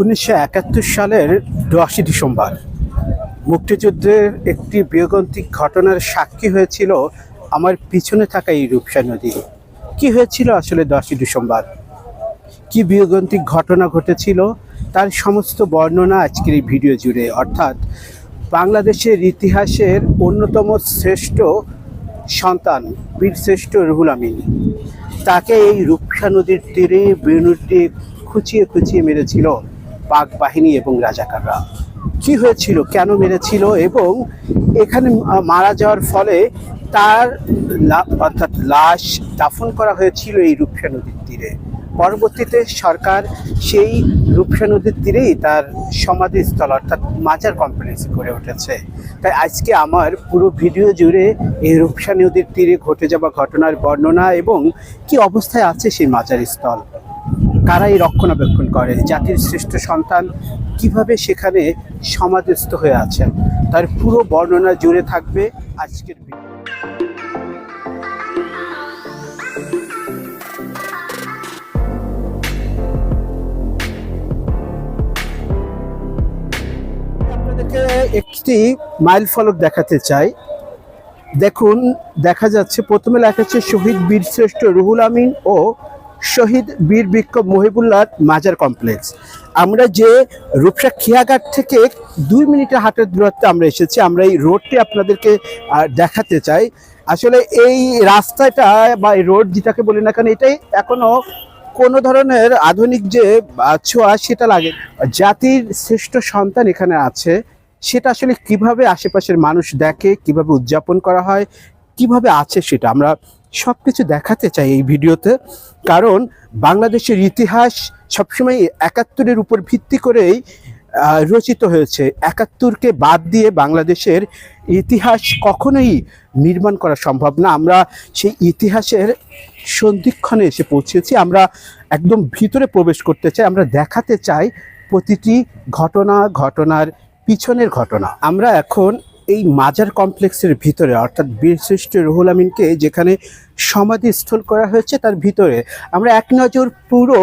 উনিশশো একাত্তর সালের দশই ডিসেম্বর, মুক্তিযুদ্ধের একটি বিয়োগান্তিক ঘটনার সাক্ষী হয়েছিল আমার পিছনে থাকা এই রূপসা নদী। কি হয়েছিল আসলে দশই ডিসেম্বর? কি বিয়োগান্তিক ঘটনা ঘটেছিল? তার সমস্ত বর্ণনা আজকের এই ভিডিও জুড়ে। অর্থাৎ বাংলাদেশের ইতিহাসের অন্যতম শ্রেষ্ঠ সন্তান বীরশ্রেষ্ঠ রুহুল আমিন। তাকে এই রূপসা নদীর তীরে বেনুটি খুঁচিয়ে খুঁচিয়ে মেরেছিল। পাক বাহিনী এবং রাজাকাররা। কি হয়েছিল, কেন মেরেছিল এবং এখানে মারা যাওয়ার ফলে তার অর্থাৎ লাশ দাফন করা হয়েছিল এই রূপসা নদীর তীরে। পরবর্তীতে সরকার সেই রূপসা নদীর তীরেই তার সমাধিস্থল, অর্থাৎ মাজার কমপ্লেক্স করে উঠেছে। তাই আজকে আমার পুরো ভিডিও জুড়ে এই রূপসা নদীর তীরে ঘটে যাওয়া ঘটনার বর্ণনা এবং কি অবস্থায় আছে সেই মাজার স্থল। কারা এই রক্ষণাবেক্ষণ করে? জাতির শ্রেষ্ঠ সন্তান কীভাবে সেখানে সমাধিস্থ হয়ে আছেন? তার পুরো বর্ণনা জুড়ে থাকবে আজকের আপনাদেরকে একটি মাইল ফলক দেখাতে চাই। দেখুন, দেখা যাচ্ছে প্রথমে লেখা আছে, শহীদ বীরশ্রেষ্ঠ রুহুল আমিন ও শহীদ বীর বিক্ষোভ মহিবুল্লাহ মাজার কমপ্লেক্স। আমরা যে রূপসা খিয়াঘাট থেকে দুই মিনিটের হাটের দূরত্বে আমরা এসেছি, আমরা এই রোডটি আপনাদেরকে দেখাতে চাই। আসলে এই রাস্তাটা বা এই রোড যেটাকে বলি না কেন, এটাই এখনও কোনো ধরনের আধুনিক যে ছোঁয়া সেটা লাগে। জাতির শ্রেষ্ঠ সন্তান এখানে আছে। সেটা আসলে কীভাবে আশেপাশের মানুষ দেখে, কীভাবে উদযাপন করা হয়, কীভাবে আছে সেটা আমরা সব কিছু দেখাতে চাই এই ভিডিওতে। কারণ বাংলাদেশের ইতিহাস সবসময় একাত্তরের উপর ভিত্তি করেই রচিত হয়েছে। একাত্তরকে বাদ দিয়ে বাংলাদেশের ইতিহাস কখনোই নির্মাণ করা সম্ভব না। আমরা সেই ইতিহাসের সন্ধিক্ষণে এসে পৌঁছেছি। আমরা একদম ভিতরে প্রবেশ করতে চাই। আমরা দেখাতে চাই প্রতিটি ঘটনা, ঘটনার পিছনের ঘটনা। আমরা এখন এই মাজার কমপ্লেক্সের ভিতরে, অর্থাৎ বীরশ্রেষ্ঠ রুহুল আমিনকে যেখানে সমাধিস্থল করা হয়েছে, তার ভিতরে আমরা এক নজর পুরো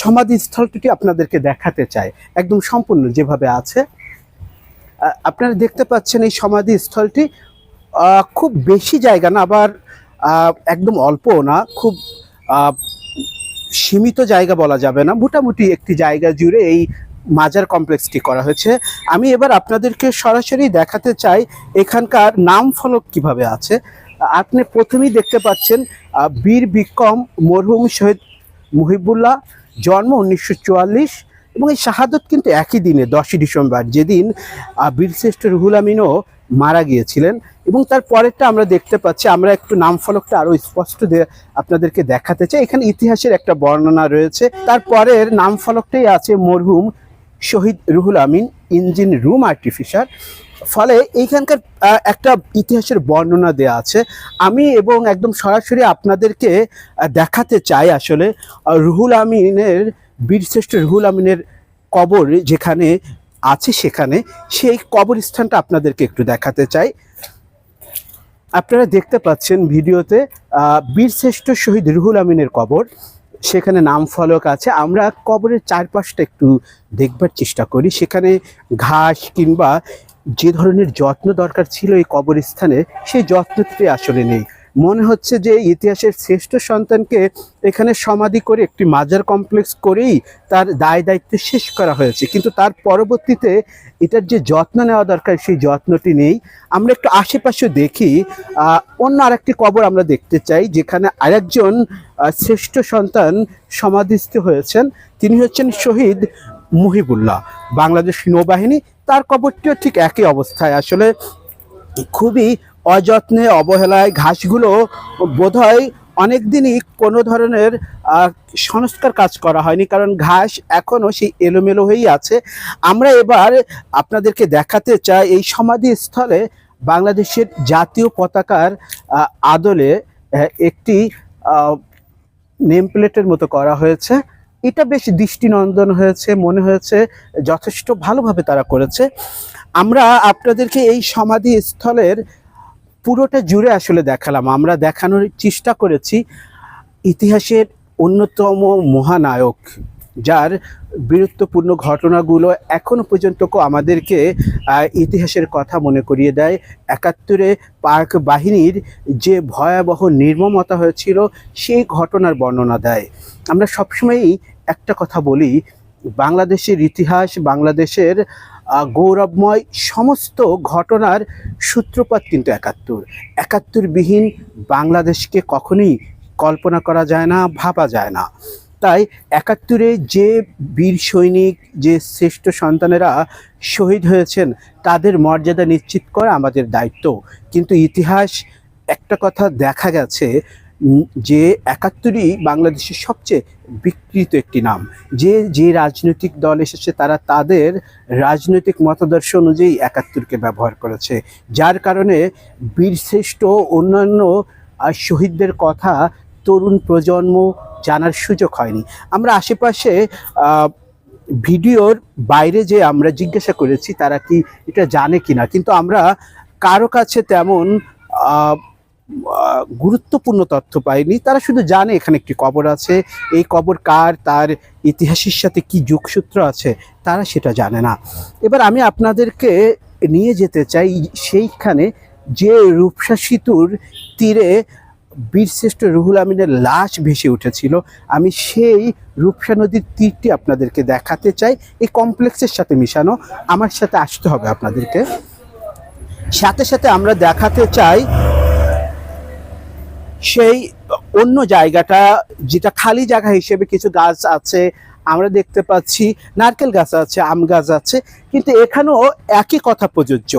সমাধিস্থলটি আপনাদেরকে দেখাতে চাই। একদম সম্পূর্ণ যেভাবে আছে। আপনারা দেখতে পাচ্ছেন এই সমাধিস্থলটি খুব বেশি জায়গা না, আবার একদম অল্প না, খুব সীমিত জায়গা বলা যাবে না। মোটামুটি একটি জায়গা জুড়ে এই মাজার কমপ্লেক্সটি করা হয়েছে। আমি এবার আপনাদেরকে সরাসরি দেখাতে চাই এখানকার নাম ফলক কীভাবে আছে। আপনি প্রথমেই দেখতে পাচ্ছেন বীর বিক্রম মরহুম শহীদ মুহিবুল্লাহ, জন্ম উনিশশো চুয়াল্লিশ এবং এই শাহাদত কিন্তু একই দিনে, দশই ডিসেম্বর, যেদিন বীরশ্রেষ্ঠ রুহুল আমিনও মারা গিয়েছিলেন এবং তার পরেরটা আমরা দেখতে পাচ্ছি। আমরা একটু নাম ফলকটা আরও স্পষ্ট আপনাদেরকে দেখাতে চাই। এখানে ইতিহাসের একটা বর্ণনা রয়েছে। তারপরের নাম ফলকটাই আছে মরহুম Shahid Ruhul Amin, engine room artificer ফলে এইখানকার একটা ইতিহাসের বর্ণনা দেয়া আছে। আমি এবং একদম সরাসরি আপনাদেরকে দেখাতে চাই আসলে রুহুল আমিনের, বীরশ্রেষ্ঠ রুহুল আমিনের কবর যেখানে আছে সেখানে, সেই কবরস্থানটা আপনাদেরকে একটু দেখাতে চাই। আপনারা দেখতে পাচ্ছেন ভিডিওতে বীরশ্রেষ্ঠ শহীদ রুহুল আমিনের কবর। সেখানে নাম ফলক আছে। আমরা কবরের চারপাশটা একটু দেখবার চেষ্টা করি। সেখানে ঘাস কিংবা যে ধরনের যত্ন দরকার ছিল এই কবরস্থানে, সেই যত্নটি আসলে নেই। মনে হচ্ছে যে ইতিহাসের শ্রেষ্ঠ সন্তানকে এখানে সমাধি করে একটি মাজার কমপ্লেক্স করেই তার দায় দায়িত্ব শেষ করা হয়েছে। কিন্তু তার পরবর্তীতে এটার যে যত্ন নেওয়া দরকার, সেই যত্নটি নেই। আমরা একটু আশেপাশে দেখি অন্য আরেকটি কবর আমরা দেখতে চাই, যেখানে আরেকজন শ্রেষ্ঠ সন্তান সমাধিস্থ হয়েছেন। তিনি হচ্ছেন শহীদ মুহিবুল্লাহ, বাংলাদেশ নৌবাহিনী। তার কবরটিও ঠিক একই অবস্থায়। আসলে খুবই অযত্নে অবহেলায় ঘাসগুলো বোধহয় অনেক দিনই কোনো ধরনের সংস্কার কাজ করা হয়নি। কারণ ঘাস এখনও সেই এলোমেলো হয়েই আছে। আমরা এবার আপনাদেরকে দেখাতে চাই এই সমাধিস্থলে বাংলাদেশের জাতীয় পতাকার আদলে একটি নেম প্লেটের মতো করা হয়েছে। এটা বেশ দৃষ্টিনন্দন হয়েছে, মনে হয়েছে, যথেষ্ট ভালোভাবে তারা করেছে। আমরা আপনাদেরকে এই সমাধি স্থলের পুরোটা জুড়ে আসলে দেখালাম। আমরা দেখানোর চেষ্টা করেছি ইতিহাসের অন্যতম মহানায়ক, যার বীরত্বপূর্ণ ঘটনাগুলো এখনও পর্যন্ত আমাদেরকে ইতিহাসের কথা মনে করিয়ে দেয়। একাত্তরে পাক বাহিনীর যে ভয়াবহ নির্মমতা হয়েছিল, সেই ঘটনার বর্ণনা দেয়। আমরা সবসময়ই একটা কথা বলি, বাংলাদেশের ইতিহাস, বাংলাদেশের গৌরবময় সমস্ত ঘটনার সূত্রপাত কিন্তু একাত্তর। একাত্তরবিহীন বাংলাদেশকে কখনোই কল্পনা করা যায় না, ভাবা যায় না। তাই একাত্তরে যে বীর সৈনিক, যে শ্রেষ্ঠ সন্তানেরা শহীদ হয়েছেন, তাদের মর্যাদা নিশ্চিত করা আমাদের দায়িত্ব। কিন্তু ইতিহাস একটা কথা দেখা গেছে যে একাত্তরই বাংলাদেশের সবচেয়ে বিকৃত একটি নাম। যে যে রাজনৈতিক দল এসেছে তারা তাদের রাজনৈতিক মতাদর্শ অনুযায়ী একাত্তরকে ব্যবহার করেছে। যার কারণে বীরশ্রেষ্ঠ অন্যান্য শহীদদের কথা তরুণ প্রজন্ম জানার সুযোগ হয়নি। আমরা আশেপাশে ভিডিওর বাইরে যে আমরা জিজ্ঞাসা করেছি তারা কি এটা জানে কিনা। কিন্তু আমরা কারও কাছে তেমন গুরুত্বপূর্ণ তথ্য পায়নি। তারা শুধু জানে এখানে একটি কবর আছে। এই কবর কার, তার ইতিহাসের সাথে কি যোগসূত্র আছে, তারা সেটা জানে না। এবার আমি আপনাদেরকে নিয়ে যেতে চাই সেইখানে যে রূপসা সেতুর তীরে বীরশ্রেষ্ঠ রুহুল আমিনের লাশ ভেসে উঠেছিল। আমি সেই রূপসা নদীর তীরটি আপনাদেরকে দেখাতে চাই। এই কমপ্লেক্সের সাথে মিশানো। আমার সাথে আসতে হবে আপনাদেরকে। সাথে সাথে আমরা দেখাতে চাই সেই অন্য জায়গাটা, যেটা খালি জায়গা হিসেবে কিছু গাছ আছে, আমরা দেখতে পাচ্ছি, নারকেল গাছ আছে, আম গাছ আছে, কিন্তু এখানেও একই কথা প্রযোজ্য।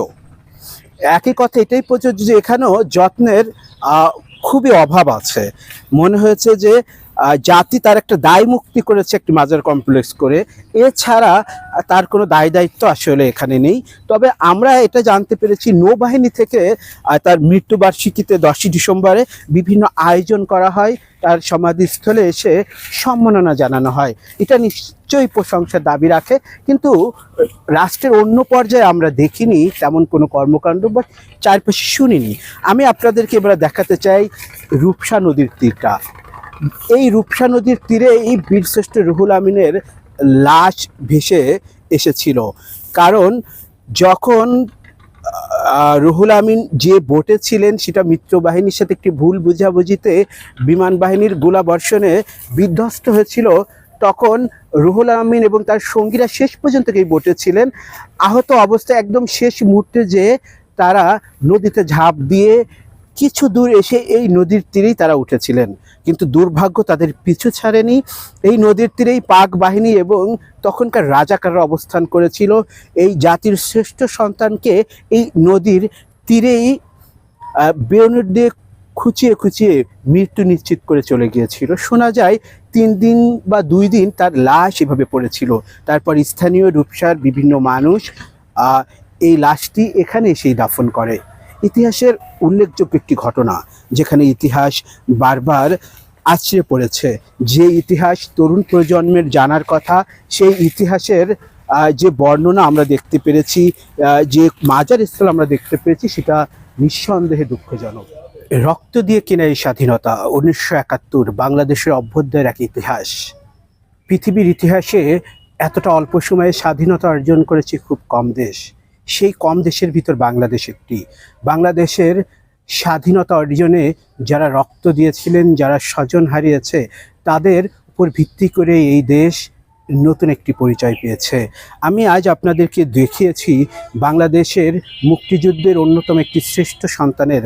একই কথা এটাই প্রযোজ্য যে এখানেও যত্নের খুবই অভাব আছে। মনে হয়েছে যে জাতি তার একটা দায় মুক্তি করেছে একটি মাজার কমপ্লেক্স করে। এছাড়া তার কোনো দায় দায়িত্ব আসলে এখানে নেই। তবে আমরা এটা জানতে পেরেছি, নৌবাহিনী থেকে তার মৃত্যুবার্ষিকীতে দশই ডিসেম্বরে বিভিন্ন আয়োজন করা হয়। তার সমাধিস্থলে এসে সম্মাননা জানানো হয়। এটা নিশ্চয়ই প্রশংসার দাবি রাখে। কিন্তু রাষ্ট্রের অন্য পর্যায়ে আমরা দেখিনি, তেমন কোনো কর্মকাণ্ড বা চারপাশে শুনিনি। আমি আপনাদেরকে এবার দেখাতে চাই রূপসা নদীর তীরটা। এই রূপসা নদীর তীরে এই বীরশ্রেষ্ঠ রুহুল আমিনের লাশ ভেসে এসেছিল। কারণ যখন রুহুল আমিন যে বোটে ছিলেন, সেটা মিত্র বাহিনীর সাথে একটি ভুল বুঝাবুঝিতে বিমান বাহিনীর গোলাবর্ষণে বিধ্বস্ত হয়েছিল, তখন রুহুল আমিন এবং তার সঙ্গীরা শেষ পর্যন্ত এই বোটে ছিলেন। আহত অবস্থায় একদম শেষ মুহূর্তে যে তারা নদীতে ঝাঁপ দিয়ে কিছু দূর এসে এই নদীর তীরেই তারা উঠেছিলেন। কিন্তু দুর্ভাগ্য তাদের পিছু ছাড়েনি। এই নদীর তীরেই পাক বাহিনী এবং তখনকার রাজাকাররা অবস্থান করেছিল। এই জাতির শ্রেষ্ঠ সন্তানকে এই নদীর তীরেই বেয়নেট দিয়ে খুঁচিয়ে খুঁচিয়ে মৃত্যু নিশ্চিত করে চলে গিয়েছিল। শোনা যায়, তিন দিন বা দুই দিন তার লাশ এভাবে পড়েছিল। তারপর স্থানীয় রূপসার বিভিন্ন মানুষ এই লাশটি এখানে এসেই দাফন করে। ইতিহাসের উল্লেখযোগ্য একটি ঘটনা, যেখানে ইতিহাস বারবার আছড়ে পড়েছে। যে ইতিহাস তরুণ প্রজন্মের জানার কথা, সেই ইতিহাসের যে বর্ণনা আমরা দেখতে পেরেছি যে মাজার স্থল আমরা দেখতে পেরেছি, সেটা নিঃসন্দেহে দুঃখজনক। রক্ত দিয়ে কেনা এই স্বাধীনতা, উনিশশো একাত্তর, বাংলাদেশের অভ্যুদয়ের এক ইতিহাস। পৃথিবীর ইতিহাসে এতটা অল্প সময়ে স্বাধীনতা অর্জন করেছে খুব কম দেশ। সেই কম দেশের ভিতর বাংলাদেশ একটি। বাংলাদেশের স্বাধীনতা অর্জনে যারা রক্ত দিয়েছিলেন, যারা স্বজন হারিয়েছে, তাদের উপর ভিত্তি করে এই দেশ নতুন একটি পরিচয় পেয়েছে। আমি আজ আপনাদেরকে দেখিয়েছি বাংলাদেশের মুক্তিযুদ্ধের অন্যতম একটি শ্রেষ্ঠ সন্তানের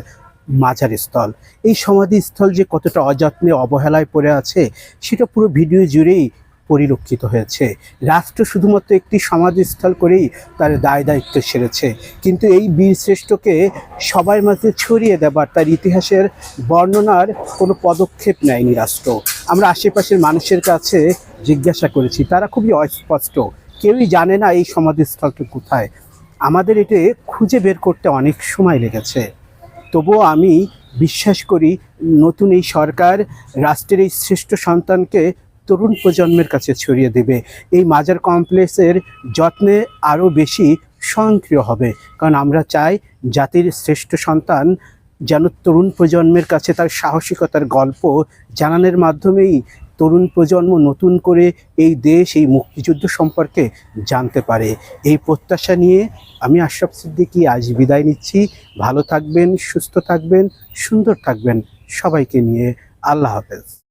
মাজার স্থল। এই সমাধিস্থল যে কতটা অযত্নে, অবহেলায় পড়ে আছে, সেটা পুরো ভিডিও জুড়েই পরিলক্ষিত হয়েছে। রাষ্ট্র শুধুমাত্র একটি সমাধিস্থল করেই তার দায় দায়িত্ব সেরেছে। কিন্তু এই বীরশ্রেষ্ঠকে সবার মাঝে ছড়িয়ে দেবার তার ইতিহাসের বর্ণনার কোনো পদক্ষেপ নেয়নি রাষ্ট্র। আমরা আশেপাশের মানুষের কাছে জিজ্ঞাসা করেছি, তারা খুবই অস্পষ্ট। কেউই জানে না এই সমাধিস্থলটি কোথায়। আমাদের এটি খুঁজে বের করতে অনেক সময় লেগেছে। তবুও আমি বিশ্বাস করি, নতুন এই সরকার রাষ্ট্রের এই শ্রেষ্ঠ সন্তানকে তরুণ প্রজন্মের কাছে ছড়িয়ে দেবে। এই মাজার কমপ্লেক্সের যত্নে আরও বেশি স্বয়ংক্রিয় হবে। কারণ আমরা চাই জাতির শ্রেষ্ঠ সন্তান যেন তরুণ প্রজন্মের কাছে তার সাহসিকতার গল্প জানানোর মাধ্যমেই তরুণ প্রজন্ম নতুন করে এই দেশ, এই মুক্তিযুদ্ধ সম্পর্কে জানতে পারে। এই প্রত্যাশা নিয়ে আমি আশরাফ সিদ্দিকী আজ বিদায় নিচ্ছি। ভালো থাকবেন, সুস্থ থাকবেন, সুন্দর থাকবেন সবাইকে নিয়ে। আল্লাহ হাফেজ।